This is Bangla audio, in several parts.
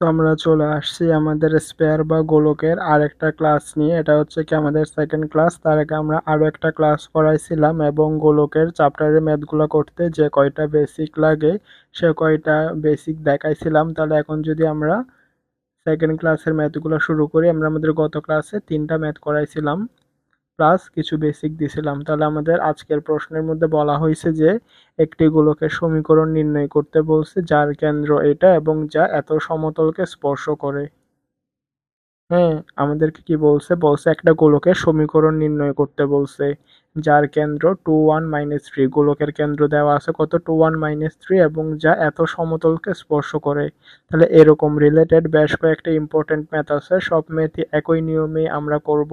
তো আমরা চলে আসছি আমাদের স্পেয়ার বা গোলকের আরেকটা ক্লাস নিয়ে। এটা হচ্ছে কি আমাদের সেকেন্ড ক্লাস তার আগে আমরা আরও একটা ক্লাস করাইছিলাম এবং গোলকের চ্যাপ্টারের ম্যাথগুলো করতে যে কয়টা বেসিক লাগে, সে কয়টা বেসিক দেখাইছিলাম। তাহলে এখন যদি আমরা সেকেন্ড ক্লাসের ম্যাথগুলো শুরু করি, আমরা আমাদের গত ক্লাসে তিনটা ম্যাথ করাইছিলাম। প্লাস কিছু বেসিক দিছিলাম। তাহলে আমাদের আজকের প্রশ্নের মধ্যে বলা হয়েছে যে একটি গোলকের সমীকরণ নির্ণয় করতে বলছে যার কেন্দ্র এটা এবং যা এত সমতলকে স্পর্শ করে। হ্যাঁ আমাদেরকে কি বলছে? বলছে একটা গোলকের সমীকরণ নির্ণয় করতে বলছে, যার কেন্দ্র টু ওয়ান মাইনাস থ্রি গোলকের কেন্দ্র দেওয়া আছে কত? টু ওয়ান মাইনাস থ্রি এবং যা এত সমতলকে স্পর্শ করে। তাহলে এরকম রিলেটেড বেশ কয়েকটা ইম্পর্টেন্ট ম্যাথ আছে। সব ম্যাথই একই নিয়মে আমরা করব।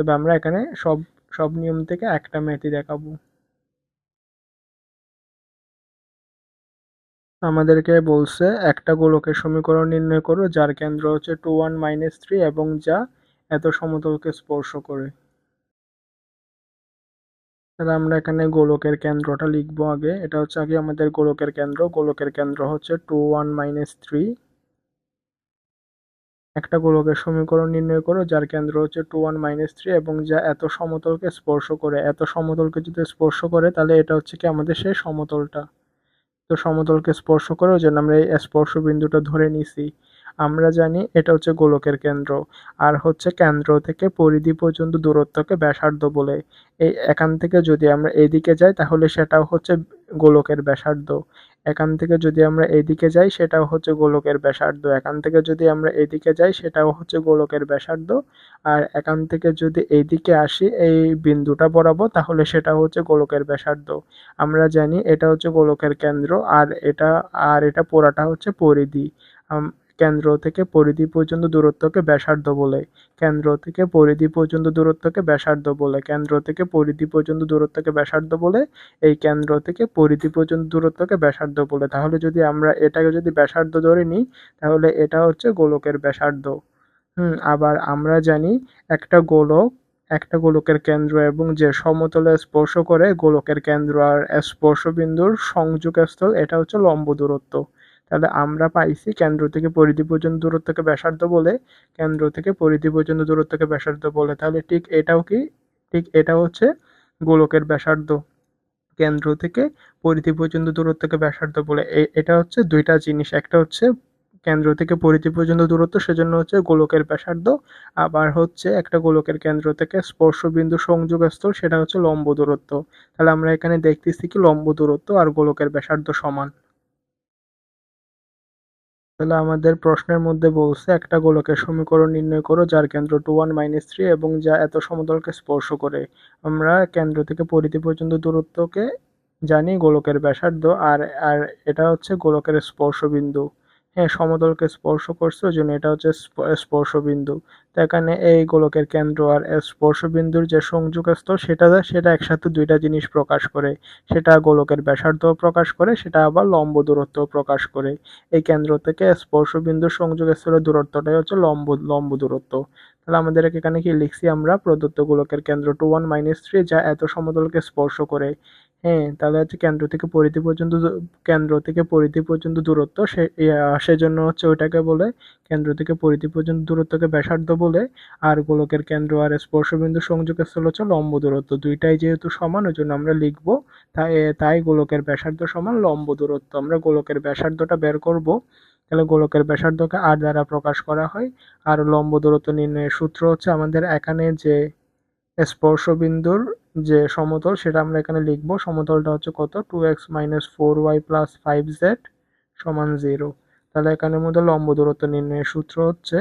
তবে আমরা এখানে সব সব নিয়ম থেকে একটা ম্যাথই দেখাবো। আমাদেরকে বলছে, একটা গোলকের সমীকরণ নির্ণয় করো, যার কেন্দ্র হচ্ছে টু ওয়ান মাইনাস থ্রি এবং যা এত সমতলকে স্পর্শ করে। তাহলে আমরা এখানে গোলকের কেন্দ্রটা লিখব আগে। এটা হচ্ছে আগে আমাদের গোলকের কেন্দ্র। গোলকের কেন্দ্র হচ্ছে টু ওয়ান মাইনাস থ্রি একটা গোলকের সমীকরণ নির্ণয় করো, যার কেন্দ্র হচ্ছে টু ওয়ান মাইনাস থ্রি এবং যা এত সমতলকে স্পর্শ করে, এত সমতলকে যদি স্পর্শ করে, তাহলে এটা হচ্ছে কি আমাদের সেই সমতলটা। তো সমতলকে স্পর্শ করে জন্য আমরা এই স্পর্শ বিন্দুটা ধরে নিছি। আমরা জানি এটা হচ্ছে গোলকের কেন্দ্র, আর হচ্ছে কেন্দ্র থেকে পরিধি পর্যন্ত দূরত্বকে ব্যাসার্ধ বলে। এই এখান থেকে যদি আমরা এইদিকে যাই, তাহলে সেটাও হচ্ছে গোলকের ব্যাসার্ধ। এখান থেকে যদি আমরা এদিকে যাই, সেটাও হচ্ছে গোলকের ব্যাসার্ধ। এখান থেকে যদি আমরা এদিকে যাই, সেটাও হচ্ছে গোলকের ব্যাসার্ধ। আর এখান থেকে যদি এইদিকে আসি, এই বিন্দুটা বরাবর, তাহলে সেটা হচ্ছে গোলকের ব্যাসার্ধ। আমরা জানি এটা হচ্ছে গোলকের কেন্দ্র, আর এটা আর এটা পোড়াটা হচ্ছে পরিধি। কেন্দ্র থেকে পরিধি পর্যন্ত দূরত্বকে ব্যাসার্ধ বলে। কেন্দ্র থেকে পরিধি পর্যন্ত দূরত্বকে ব্যাসার্ধ বলে। কেন্দ্র থেকে পরিধি পর্যন্ত দূরত্বকে ব্যাসার্ধ বলে। এই কেন্দ্র থেকে পরিধি পর্যন্ত দূরত্বকে ব্যাসার্ধ বলে। তাহলে যদি আমরা এটাকে যদি ব্যাসার্ধ ধরে নিই, তাহলে এটা হচ্ছে গোলকের ব্যাসার্ধ। হুম, আবার আমরা জানি একটা গোলক, একটা গোলকের কেন্দ্র এবং যে সমতলে স্পর্শ করে গোলকের কেন্দ্র আর স্পর্শবিন্দুর সংযোগস্থল, এটা হচ্ছে লম্ব দূরত্ব। তাহলে আমরা পাইছি কেন্দ্র থেকে পরিধি পর্যন্ত দূরত্বকে ব্যাসার্ধ বলে, কেন্দ্র থেকে পরিধি পর্যন্ত দূরত্বকে ব্যাসার্ধ বলে। তাহলে ঠিক এটাও কি? ঠিক এটা হচ্ছে গোলকের ব্যাসার্ধ। কেন্দ্র থেকে পরিধি পর্যন্ত দূরত্বকে ব্যাসার্ধ বলে। এটা হচ্ছে দুইটা জিনিস। একটা হচ্ছে কেন্দ্র থেকে পরিধি পর্যন্ত দূরত্ব, সেজন্য হচ্ছে গোলকের ব্যাসার্ধ। আবার হচ্ছে একটা গোলকের কেন্দ্র থেকে স্পর্শবিন্দু সংযোগস্থল সেটা হচ্ছে লম্ব দূরত্ব। তাহলে আমরা এখানে দেখতেছি কি লম্ব দূরত্ব আর গোলকের ব্যাসার্ধ সমান। তাহলে আমাদের প্রশ্নের মধ্যে বলছে, একটা গোলকের সমীকরণ নির্ণয় করো যার কেন্দ্র টু ওয়ান মাইনাস থ্রি এবং যা এত সমতলকে স্পর্শ করে। আমরা কেন্দ্র থেকে পরিধি পর্যন্ত দূরত্বকে জানি গোলকের ব্যাসার্ধ, আর আর এটা হচ্ছে গোলকের স্পর্শবিন্দু। হ্যাঁ সমতলকে স্পর্শ করছে, ওই জন্য এটা হচ্ছে স্পর্শবিন্দু। তো এখানে এই গোলকের কেন্দ্র আর স্পর্শবিন্দুর যে সংযোগ স্তর সেটা সেটা একসাথে দুইটা জিনিস প্রকাশ করে। সেটা গোলকের ব্যাসার্ধ প্রকাশ করে, সেটা আবার লম্ব দূরত্ব প্রকাশ করে। এই কেন্দ্র থেকে স্পর্শবিন্দুর সংযোগ স্তরের দূরত্বটাই হচ্ছে লম্ব লম্ব দূরত্ব। তাহলে আমাদের এখানে কি লিখছি আমরা? প্রদত্ত গোলকের কেন্দ্র টু ওয়ান মাইনাস থ্রি যা এত সমতলকে স্পর্শ করে। হ্যাঁ তাহলে হচ্ছে কেন্দ্র থেকে পরিধি পর্যন্ত কেন্দ্র থেকে পরিধি পর্যন্ত দূরত্ব, সে সেজন্য হচ্ছে ওইটাকে বলে কেন্দ্র থেকে পরিধি পর্যন্ত দূরত্বকে ব্যাসার্ধ বলে, আর গোলকের কেন্দ্র আর স্পর্শবিন্দু সংযোগস্থল হচ্ছে লম্ব দূরত্ব। দুইটাই যেহেতু সমান ওই জন্য আমরা লিখব তাই তাই গোলকের ব্যাসার্ধ সমান লম্ব দূরত্ব। আমরা গোলকের ব্যাসার্ধটা বের করব, তাহলে গোলকের ব্যাসার্ধকে আর দ্বারা প্রকাশ করা হয়, আর লম্ব দূরত্ব নির্ণয়ের সূত্র হচ্ছে আমাদের এখানে যে স্পর্শবিন্দুর যে সমতল, সেটা আমরা এখানে লিখব। সমতলটা হচ্ছে কত? Two x minus four y plus five z সমান জিরো তাহলে এখানের মধ্যে লম্ব দূরত্ব নির্ণয়ের সূত্র হচ্ছে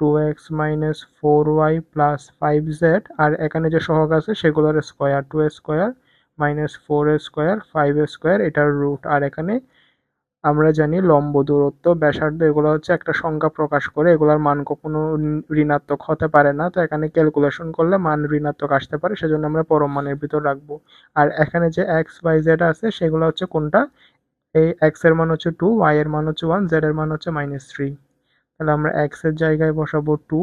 two x minus four y plus five z আর এখানে যে সহগ আছে, সেগুলোর square two square minus four square five square এটার রুট আর এখানে আমরা জানি লম্ব দূরত্ব, ব্যাসার্ধ, এগুলো হচ্ছে একটা সংখ্যা প্রকাশ করে, এগুলোর মান কখনো ঋণাত্মক হতে পারে না। তো এখানে ক্যালকুলেশন করলে মান ঋণাত্মক আসতে পারে, সেজন্য আমরা পরম মানের ভিতর রাখব। আর এখানে যে এক্স ওয়াই জেড আছে, সেগুলো হচ্ছে কোনটা? এই এক্সের মান হচ্ছে টু ওয়াই এর মান হচ্ছে ওয়ান জেড এর মান হচ্ছে মাইনাস থ্রি তাহলে আমরা এক্সের জায়গায় বসাবো টু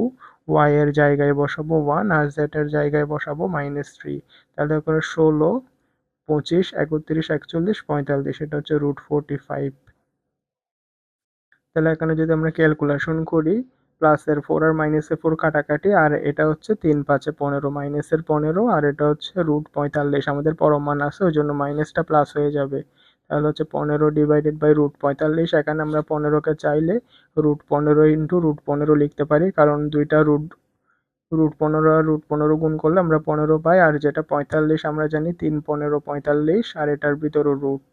ওয়াই এর জায়গায় বসাবো ওয়ান আর জেড এর জায়গায় বসাবো মাইনাস থ্রি তাহলে করে ষোলো, পঁচিশ, একত্রিশ, একচল্লিশ, পঁয়তাল্লিশ, এটা হচ্ছে রুট ফোরটি ফাইভ তাহলে এখানে যদি আমরা ক্যালকুলেশন করি প্লাসের ফোর আর মাইনাসের ফোর কাটাকাটি, আর এটা হচ্ছে তিন পাঁচে পনেরো মাইনাসের পনেরো, আর এটা হচ্ছে রুট পঁয়তাল্লিশ, আমাদের পরম মান আছে ওই জন্য মাইনাসটা প্লাস হয়ে যাবে। তাহলে হচ্ছে পনেরো ডিভাইডেড বাই রুট পঁয়তাল্লিশ, এখানে আমরা পনেরোকে চাইলে রুট পনেরো ইন্টু রুট পনেরো লিখতে পারি, কারণ দুইটা রুট রুট পনেরো আর রুট পনেরো গুণ করলে আমরা পনেরো পাই, আর যেটা পঁয়তাল্লিশ আমরা জানি তিন পনেরো পঁয়তাল্লিশ, আর এটার ভিতরে রুট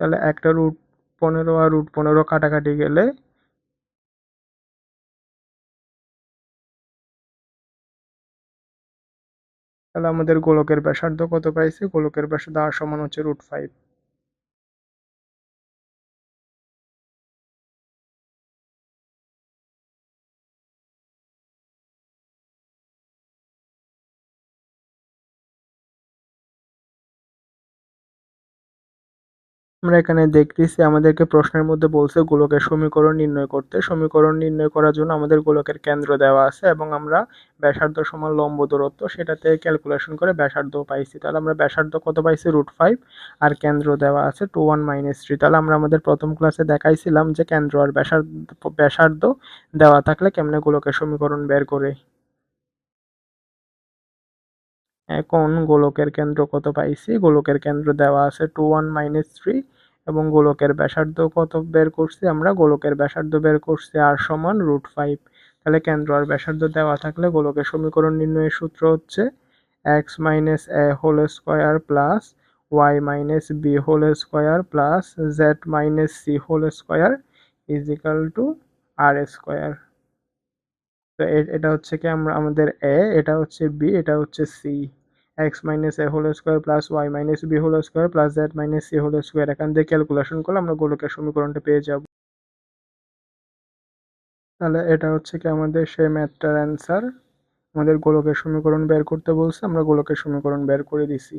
তাহলে একটা রুট পনেরো আর রুট পনেরো কাটাকাটি গেলে তাহলে আমাদের গোলকের ব্যাসার্ধ কত পাইছে? গোলকের ব্যাসার্ধ আর সমান হচ্ছে রুট ফাইভ আমরা এখানে দেখতেছি আমাদেরকে প্রশ্নের মধ্যে বলছে গোলকের সমীকরণ নির্ণয় করতে। সমীকরণ নির্ণয় করার জন্য আমাদের গোলকের কেন্দ্র দেওয়া আছে এবং আমরা ব্যাসার্ধ সমান লম্ব দূরত্ব সেটাতে ক্যালকুলেশন করে ব্যাসার্ধ পাইছি। তাহলে আমরা ব্যাসার্ধ কত পাইছি? রুট ফাইভ আর কেন্দ্র দেওয়া আছে টু ওয়ান মাইনাস থ্রি তাহলে আমরা আমাদের প্রথম ক্লাসে দেখাইছিলাম যে কেন্দ্র আর ব্যাসার্ধ ব্যাসার্ধ দেওয়া থাকলে কেমনে গোলকের সমীকরণ বের করে? এখন গোলকের কেন্দ্র কত পাইছি? গোলকের কেন্দ্র দেওয়া আছে টু ওয়ান মাইনাস থ্রি এবং গোলকের ব্যাসার্ধ কত বের করছি আমরা? গোলকের ব্যাসার্ধ বের করছি আর সমান রুট ফাইভ তাহলে কেন্দ্র আর ব্যাসার্ধ দেওয়া থাকলে গোলকের সমীকরণ নির্ণয়ের সূত্র হচ্ছে x minus a whole square plus y minus b whole square plus z minus c whole square is equal to r square তো এটা হচ্ছে কি আমরা, আমাদের এ এটা হচ্ছে বি এটা হচ্ছে c x minus a whole square plus y minus b whole square plus z minus c whole square এখান থেকে ক্যালকুলেশন করলে আমরা গোলকের সমীকরণটা পেয়ে যাব। তাহলে এটা হচ্ছে কি আমাদের সেই ম্যাথটার অ্যান্সার আমাদের গোলকের সমীকরণ বের করতে বলছে, আমরা গোলকের সমীকরণ বের করে দিছি।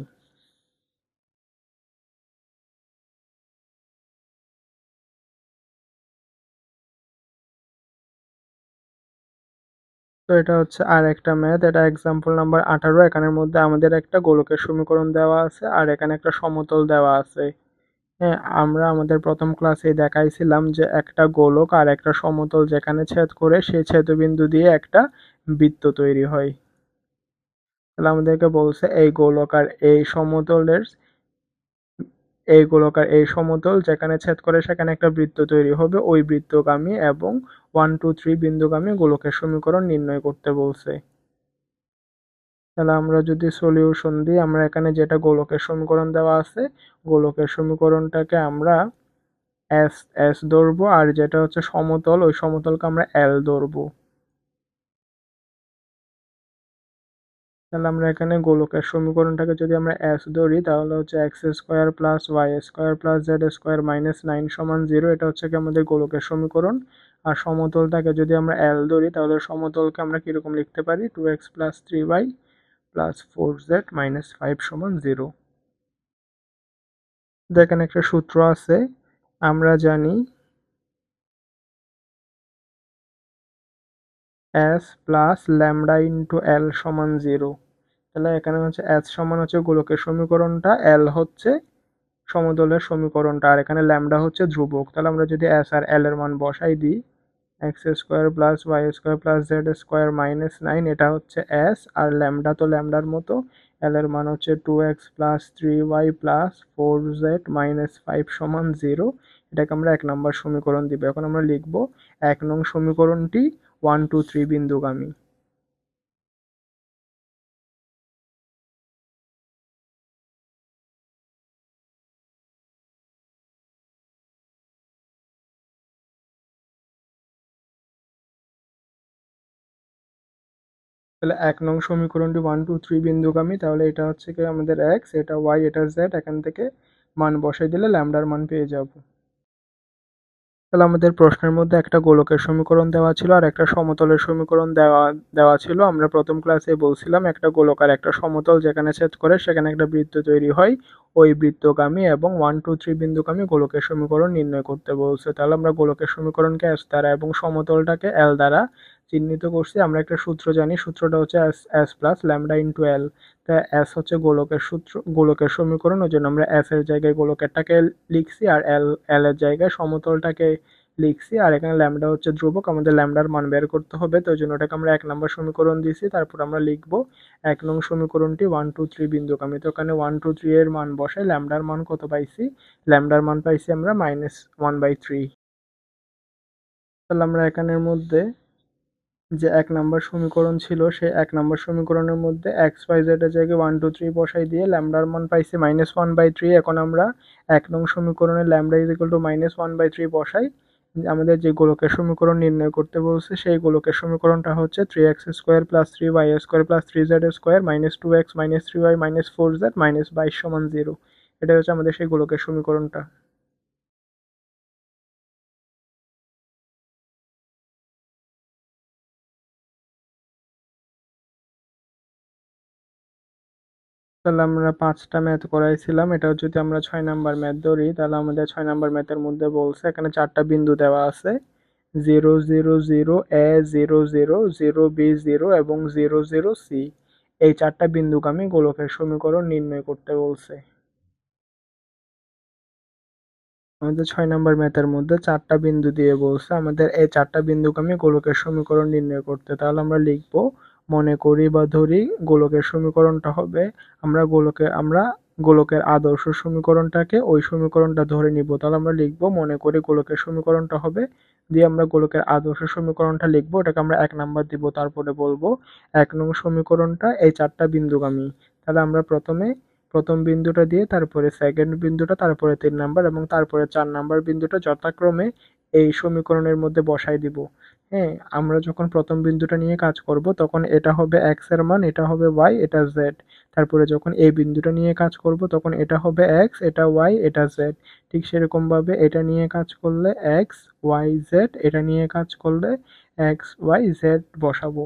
তো এটা হচ্ছে আর একটা ম্যাথ। এটা এক্সাম্পল নাম্বার আঠারো। এখানের মধ্যে আমাদের একটা গোলকের সমীকরণ দেওয়া আছে আর এখানে একটা সমতল দেওয়া আছে। হ্যাঁ আমরা আমাদের প্রথম ক্লাসে দেখাইছিলাম যে একটা গোলক আর একটা সমতল যেখানে ছেদ করে সেই ছেদবিন্দু দিয়ে একটা বৃত্ত তৈরি হয়। তাহলে আমাদেরকে বলছে এই গোলক আর এই সমতলের, এই গোলকার এই সমতল যেখানে ছেদ করে সেখানে একটা বৃত্ত তৈরি হবে, ওই বৃত্তগামী এবং ওয়ান টু থ্রি বিন্দুগামী গোলকের সমীকরণ নির্ণয় করতে বলছে। তাহলে আমরা যদি সলিউশন দিই, আমরা এখানে যেটা গোলকের সমীকরণ দেওয়া আছে, গোলকের সমীকরণটাকে আমরা এস এস ধরবো, আর যেটা হচ্ছে সমতল, ওই সমতলকে আমরা এল ধরবো। তাহলে আমরা এখানে গোলকের সমীকরণটাকে যদি আমরা এস ধরি, তাহলে হচ্ছে x square plus y square plus z square minus nine সমান জিরো এটা হচ্ছে কি আমাদের গোলকের সমীকরণ। আর সমতলটাকে যদি আমরা এল ধরি, তাহলে সমতলকে আমরা কীরকম লিখতে পারি? Two x plus three y plus four z minus five সমান জিরো দেখেন একটা সূত্র আছে, আমরা জানি S plus lambda into L সমান জিরো তাহলে এখানে হচ্ছে এস সমান হচ্ছে গোলকের সমীকরণটা এল হচ্ছে সমতলের সমীকরণটা, আর এখানে ল্যামডা হচ্ছে ধ্রুবক। তাহলে আমরা যদি এস আর এল এর মান বসাই দিই x square plus y square plus z square minus nine এটা হচ্ছে এস আর ল্যামডা তো ল্যামডার মতো। এল এর মান হচ্ছে two x plus three y plus four z minus five সমান জিরো এটাকে আমরা এক নম্বর সমীকরণ দিব। এখন আমরা লিখব এক নং সমীকরণটি ওয়ান টু থ্রি বিন্দুগামী। তাহলে এক নং সমীকরণটি ওয়ান টু থ্রি বিন্দুগামী, তাহলে এটা হচ্ছে কি আমাদের এক্স এটা ওয়াই এটা জেড এখান থেকে মান বসাই দিলে ল্যামডার মান পেয়ে যাব। তাহলে আমাদের প্রশ্নের মধ্যে একটা গোলকের সমীকরণ দেওয়া ছিল আর একটা সমতলের সমীকরণ দেওয়া দেওয়া ছিল। আমরা প্রথম ক্লাসে বলছিলাম একটা গোলক আর একটা সমতল যেখানে ছেদ করে সেখানে একটা বৃত্ত তৈরি হয়, ওই বৃত্তগামী এবং ওয়ান টু থ্রি বিন্দুগামী গোলকের সমীকরণ নির্ণয় করতে বলছে। তাহলে আমরা গোলকের সমীকরণকে এস দ্বারা এবং সমতলটাকে এল দ্বারা চিহ্নিত করছি, আমরা একটা সূত্র জানি। সূত্রটা হচ্ছে S S plus lambda into L তা এস হচ্ছে গোলকের সূত্র, গোলকের সমীকরণ, ওই জন্য আমরা এস এর জায়গায় গোলকেরটাকে লিখছি আর এল এল এর জায়গায় সমতলটাকে লিখছি। আর এখানে ল্যামডা হচ্ছে ধ্রুবক, আমাদের ল্যামডার মান বের করতে হবে। তো ওই জন্য ওটাকে আমরা এক নম্বর সমীকরণ দিয়েছি, তারপর আমরা লিখব এক নং সমীকরণটি ওয়ান টু থ্রি বিন্দুগামী তো ওখানে ওয়ান টু থ্রি এর মান বসাই ল্যামডার মান কত পাইছি? ল্যামডার মান পাইছি আমরা মাইনাস ওয়ান বাই থ্রি তাহলে আমরা এখানের মধ্যে যে এক নম্বর সমীকরণ ছিল সেই এক নম্বর সমীকরণের মধ্যে এক্স ওয়াই জেড এর জায়গায় ওয়ান টু থ্রি বসাই দিয়ে ল্যামডার মান পাইছি মাইনাস ওয়ান বাই থ্রি এখন আমরা এক নং সমীকরণে lambda is equal to minus one by three বসাই। আমাদের যে গোলকের সমীকরণ নির্ণয় করতে বলছে, সেই গোলকের সমীকরণটা হচ্ছে three x square plus three y square plus three z square minus two x minus three y minus four z minus বাইশ সমান জিরো এটা হচ্ছে আমাদের সেই গোলকের সমীকরণটা। তাহলে আমরা পাঁচটা ম্যাথ করাইছিলাম। এটা যদি আমরা ছয় নাম্বার ম্যাথ ধরি, তাহলে আমাদের ছয় নাম্বার ম্যাথের মধ্যে বলছে, এখানে চারটা বিন্দু দেওয়া আছে। Zero zero zero a zero zero zero b zero এবং জিরো জিরো সি এই চারটা বিন্দুকে আমি গোলকের সমীকরণ নির্ণয় করতে বলছে। আমাদের ছয় নাম্বার ম্যাথের মধ্যে চারটা বিন্দু দিয়ে বলছে, আমাদের এই চারটা বিন্দুকে আমি গোলকের সমীকরণ নির্ণয় করতে, তাহলে আমরা লিখব মনে করি বা ধরি গোলকের সমীকরণটা হবে, আমরা গোলকে, আমরা গোলকের আদর্শ সমীকরণটাকে ওই সমীকরণটা ধরে নিব। তাহলে আমরা লিখব মনে করি গোলকের সমীকরণটা হবে, দিয়ে আমরা গোলকের আদর্শ সমীকরণটা লিখব, ওটাকে আমরা এক নাম্বার দিব। তারপরে বলব এক নং সমীকরণটা এই চারটা বিন্দুগামী। তাহলে আমরা প্রথমে প্রথম বিন্দুটা দিয়ে, তারপরে সেকেন্ড বিন্দুটা, তারপরে তিন নাম্বার এবং তারপরে চার নাম্বার বিন্দুটা যথাক্রমে এই সমীকরণের মধ্যে বসাই দিব। হ্যাঁ আমরা যখন প্রথম বিন্দুটা নিয়ে কাজ করব, তখন এটা হবে এক্সের মান, এটা হবে ওয়াই এটা জেড তারপরে যখন এই বিন্দুটা নিয়ে কাজ করব, তখন এটা হবে এক্স এটা ওয়াই এটা জেড ঠিক সেরকমভাবে এটা নিয়ে কাজ করলে এক্স ওয়াই জেড এটা নিয়ে কাজ করলে এক্স ওয়াই জেড বসাবো।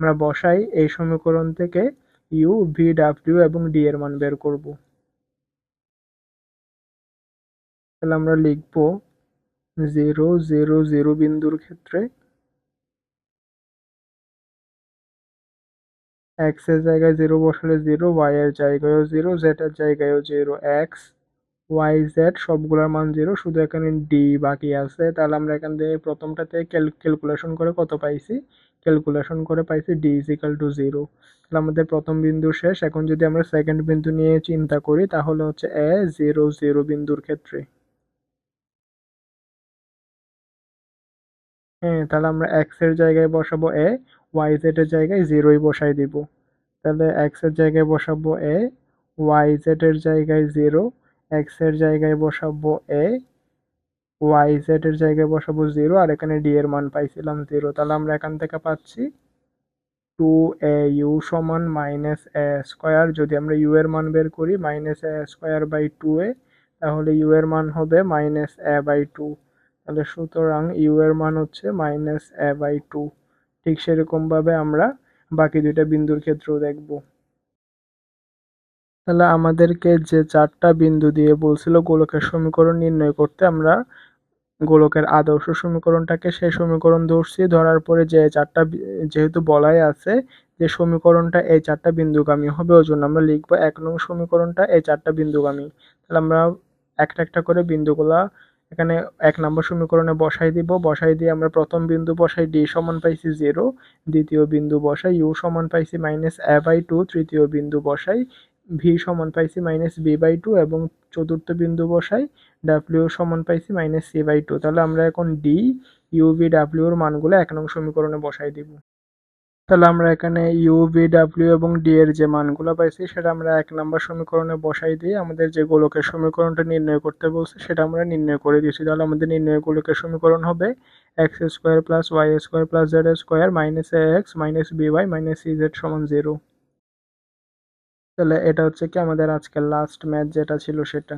আমরা বসাই এই সমীকরণ থেকে ইউ ভি ডাব্লিউ এবং ডি এর মান বের করব। তাহলে আমরা লিখব জিরো জিরো জিরো বিন্দুর ক্ষেত্রে এক্সের জায়গায় জিরো বসালে জিরো ওয়াই এর জায়গায়ও জিরো জেড এর জায়গায়ও জিরো এক্স ওয়াই জেড সবগুলোর মান জিরো শুধু এখানে ডি বাকি আছে। তাহলে আমরা এখান থেকে প্রথমটাতে ক্যালকুলেশন করে কত পাইছি? ক্যালকুলেশন করে পাইছি d is equal to zero তাহলে আমাদের প্রথম বিন্দু শেষ। এখন যদি আমরা সেকেন্ড বিন্দু নিয়ে চিন্তা করি, তাহলে হচ্ছে এ জিরো জিরো বিন্দুর ক্ষেত্রে। হ্যাঁ তাহলে আমরা এক্সের জায়গায় বসাবো এ ওয়াই জেড এর জায়গায় জিরোই বসাই দিব। তাহলে এক্সের জায়গায় বসাবো এ ওয়াই জেড এর জায়গায় জিরো এক্সের জায়গায় বসাবো এ ওয়াই জেড এর জায়গায় বসাবো জিরো আর এখানে ডি এর মান পাইছিলাম জিরো তাহলে আমরা এখান থেকে পাচ্ছি টু এ ইউ সমান মাইনাস এ স্কোয়ার যদি আমরা ইউ এর মান বের করি minus a square by two a তাহলে ইউ এর মান হবে মাইনাস এ বাই টু তাহলে সুতরাং ইউ এর মান হচ্ছে মাইনাস এ বাই টু ঠিক সেরকমভাবে আমরা বাকি দুইটা বিন্দুর ক্ষেত্রেও দেখব। তাহলে আমাদেরকে যে চারটা বিন্দু দিয়ে বলছিল গোলকের সমীকরণ নির্ণয় করতে, আমরা গোলকের আদর্শ সমীকরণটাকে সেই সমীকরণ ধরছি। ধরার পরে যে চারটা যেহেতু বলাই আছে যে সমীকরণটা এই চারটা বিন্দুগামী হবে ওই জন্য আমরা লিখব এক নং সমীকরণটা এই চারটা বিন্দুগামী। তাহলে আমরা একটা একটা করে বিন্দুগুলা এখানে এক নম্বর সমীকরণে বসাই দিব। বসাই দিয়ে আমরা প্রথম বিন্দু বসাই ডি সমান পাইছি জিরো, দ্বিতীয় বিন্দু বসাই ইউ সমান পাইছি মাইনাস এ বাই টু, তৃতীয় বিন্দু বসাই ভি সমান পাইছি মাইনাস বি বাই টু এবং চতুর্থ বিন্দু বসাই ডাব্লিউ সমান পাইছি মাইনাস সি বাই টু। তাহলে আমরা এখন ডি, ইউ, ভি ডাব্লিউর মানগুলো এক নং সমীকরণে বসাই দিব। তাহলে আমরা এখানে ইউ ভি ডাব্লিউ এবং ডি এর যে মানগুলো পাইছি, সেটা আমরা এক নম্বর সমীকরণে বসাই দিয়ে আমাদের যে গোলকের সমীকরণটা নির্ণয় করতে বলছে, সেটা আমরা নির্ণয় করে দিয়েছি। তাহলে আমাদের নির্ণয় গোলকের সমীকরণ হবে x square plus y square plus z square minus a x minus b y minus c z সমান জিরো তাহলে এটা হচ্ছে কি আমাদের আজকের লাস্ট ম্যাচ যেটা ছিল সেটা।